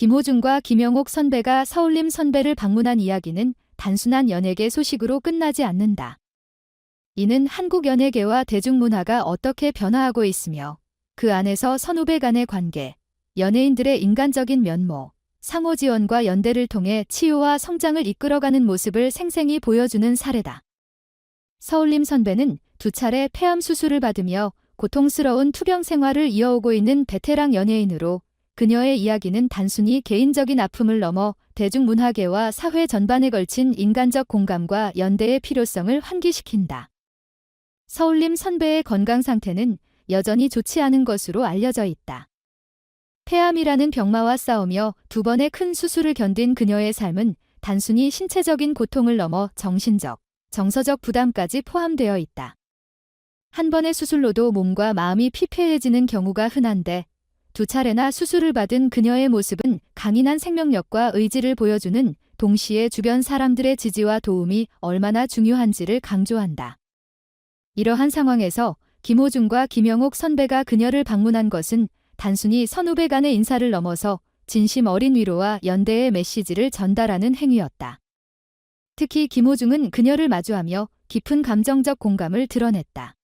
김호중과 김영옥 선배가 서울림 선배를 방문한 이야기는 단순한 연예계 소식으로 끝나지 않는다. 이는 한국 연예계와 대중문화가 어떻게 변화하고 있으며 그 안에서 선후배 간의 관계, 연예인들의 인간적인 면모, 상호 지원과 연대를 통해 치유와 성장을 이끌어가는 모습을 생생히 보여주는 사례다. 서울림 선배는 두 차례 폐암 수술을 받으며 고통스러운 투병 생활을 이어오고 있는 베테랑 연예인으로 그녀의 이야기는 단순히 개인적인 아픔을 넘어 대중문화계와 사회 전반에 걸친 인간적 공감과 연대의 필요성을 환기시킨다. 서울림 선배의 건강 상태는 여전히 좋지 않은 것으로 알려져 있다. 폐암이라는 병마와 싸우며 두 번의 큰 수술을 견딘 그녀의 삶은 단순히 신체적인 고통을 넘어 정신적, 정서적 부담까지 포함되어 있다. 한 번의 수술로도 몸과 마음이 피폐해지는 경우가 흔한데 두 차례나 수술을 받은 그녀의 모습은 강인한 생명력과 의지를 보여주는 동시에 주변 사람들의 지지와 도움이 얼마나 중요한지를 강조한다. 이러한 상황에서 김호중과 김영옥 선배가 그녀를 방문한 것은 단순히 선후배 간의 인사를 넘어서 진심 어린 위로와 연대의 메시지를 전달하는 행위였다. 특히 김호중은 그녀를 마주하며 깊은 감정적 공감을 드러냈다.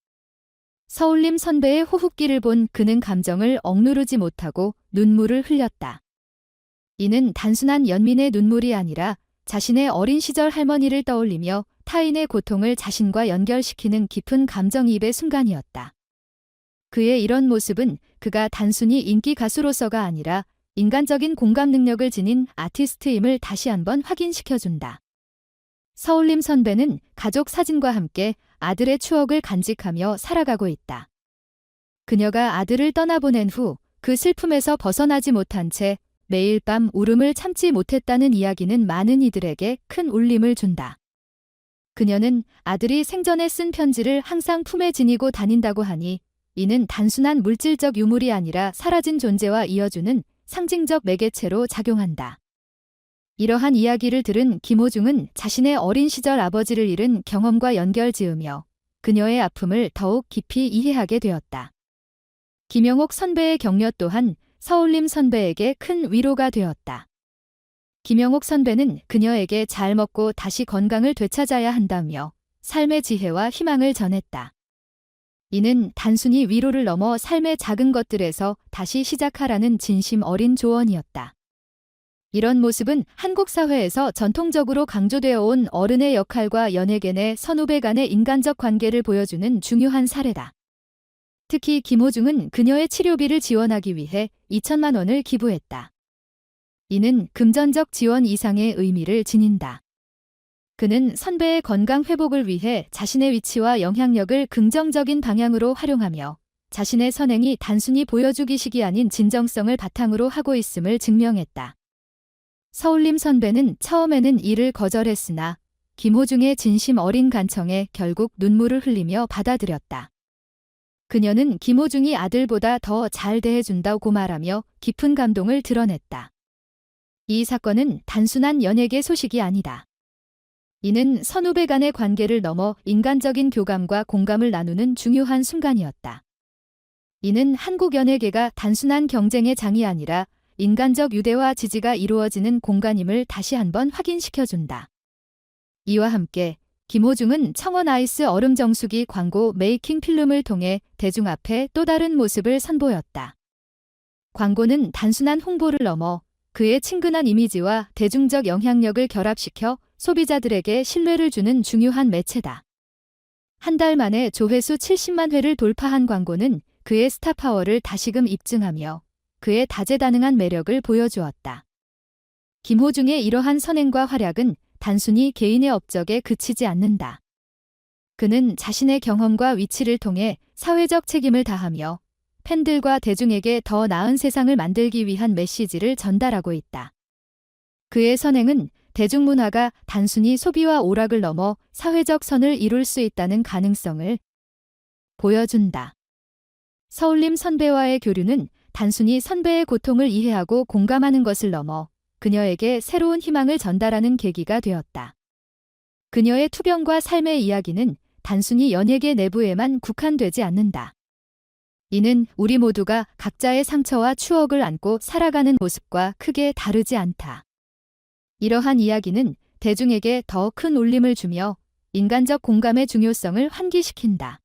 서울림 선배의 호흡기를 본 그는 감정을 억누르지 못하고 눈물을 흘렸다. 이는 단순한 연민의 눈물이 아니라 자신의 어린 시절 할머니를 떠올리며 타인의 고통을 자신과 연결시키는 깊은 감정이입의 순간이었다. 그의 이런 모습은 그가 단순히 인기 가수로서가 아니라 인간적인 공감 능력을 지닌 아티스트임을 다시 한번 확인시켜준다. 서울림 선배는 가족 사진과 함께 아들의 추억을 간직하며 살아가고 있다. 그녀가 아들을 떠나보낸 후 그 슬픔에서 벗어나지 못한 채 매일 밤 울음을 참지 못했다는 이야기는 많은 이들에게 큰 울림을 준다. 그녀는 아들이 생전에 쓴 편지를 항상 품에 지니고 다닌다고 하니 이는 단순한 물질적 유물이 아니라 사라진 존재와 이어주는 상징적 매개체로 작용한다. 이러한 이야기를 들은 김호중은 자신의 어린 시절 아버지를 잃은 경험과 연결 지으며 그녀의 아픔을 더욱 깊이 이해하게 되었다. 김영옥 선배의 격려 또한 서울림 선배에게 큰 위로가 되었다. 김영옥 선배는 그녀에게 잘 먹고 다시 건강을 되찾아야 한다며 삶의 지혜와 희망을 전했다. 이는 단순히 위로를 넘어 삶의 작은 것들에서 다시 시작하라는 진심 어린 조언이었다. 이런 모습은 한국 사회에서 전통적으로 강조되어 온 어른의 역할과 연예계 내 선후배 간의 인간적 관계를 보여주는 중요한 사례다. 특히 김호중은 그녀의 치료비를 지원하기 위해 2천만 원을 기부했다. 이는 금전적 지원 이상의 의미를 지닌다. 그는 선배의 건강 회복을 위해 자신의 위치와 영향력을 긍정적인 방향으로 활용하며 자신의 선행이 단순히 보여주기식이 아닌 진정성을 바탕으로 하고 있음을 증명했다. 서울림 선배는 처음에는 이를 거절했으나 김호중의 진심 어린 간청에 결국 눈물을 흘리며 받아들였다. 그녀는 김호중이 아들보다 더 잘 대해준다고 말하며 깊은 감동을 드러냈다. 이 사건은 단순한 연예계 소식이 아니다. 이는 선후배 간의 관계를 넘어 인간적인 교감과 공감을 나누는 중요한 순간이었다. 이는 한국 연예계가 단순한 경쟁의 장이 아니라 인간적 유대와 지지가 이루어지는 공간임을 다시 한번 확인시켜준다. 이와 함께 김호중은 청원 아이스 얼음 정수기 광고 메이킹 필름을 통해 대중 앞에 또 다른 모습을 선보였다. 광고는 단순한 홍보를 넘어 그의 친근한 이미지와 대중적 영향력을 결합시켜 소비자들에게 신뢰를 주는 중요한 매체다. 한 달 만에 조회수 70만 회를 돌파한 광고는 그의 스타 파워를 다시금 입증하며 그의 다재다능한 매력을 보여주었다. 김호중의 이러한 선행과 활약은 단순히 개인의 업적에 그치지 않는다. 그는 자신의 경험과 위치를 통해 사회적 책임을 다하며 팬들과 대중에게 더 나은 세상을 만들기 위한 메시지를 전달하고 있다. 그의 선행은 대중문화가 단순히 소비와 오락을 넘어 사회적 선을 이룰 수 있다는 가능성을 보여준다. 서울림 선배와의 교류는 단순히 선배의 고통을 이해하고 공감하는 것을 넘어 그녀에게 새로운 희망을 전달하는 계기가 되었다. 그녀의 투병과 삶의 이야기는 단순히 연예계 내부에만 국한되지 않는다. 이는 우리 모두가 각자의 상처와 추억을 안고 살아가는 모습과 크게 다르지 않다. 이러한 이야기는 대중에게 더 큰 울림을 주며 인간적 공감의 중요성을 환기시킨다.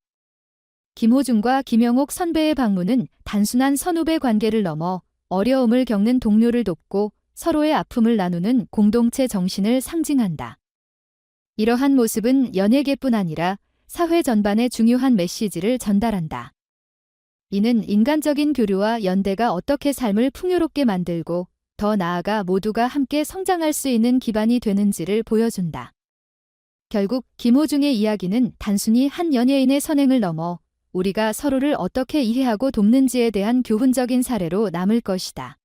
김호중과 김영옥 선배의 방문은 단순한 선후배 관계를 넘어 어려움을 겪는 동료를 돕고 서로의 아픔을 나누는 공동체 정신을 상징한다. 이러한 모습은 연예계뿐 아니라 사회 전반에 중요한 메시지를 전달한다. 이는 인간적인 교류와 연대가 어떻게 삶을 풍요롭게 만들고 더 나아가 모두가 함께 성장할 수 있는 기반이 되는지를 보여준다. 결국 김호중의 이야기는 단순히 한 연예인의 선행을 넘어 우리가 서로를 어떻게 이해하고 돕는지에 대한 교훈적인 사례로 남을 것이다.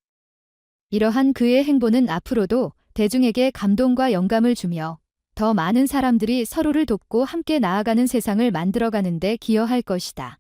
이러한 그의 행보는 앞으로도 대중에게 감동과 영감을 주며 더 많은 사람들이 서로를 돕고 함께 나아가는 세상을 만들어가는 데 기여할 것이다.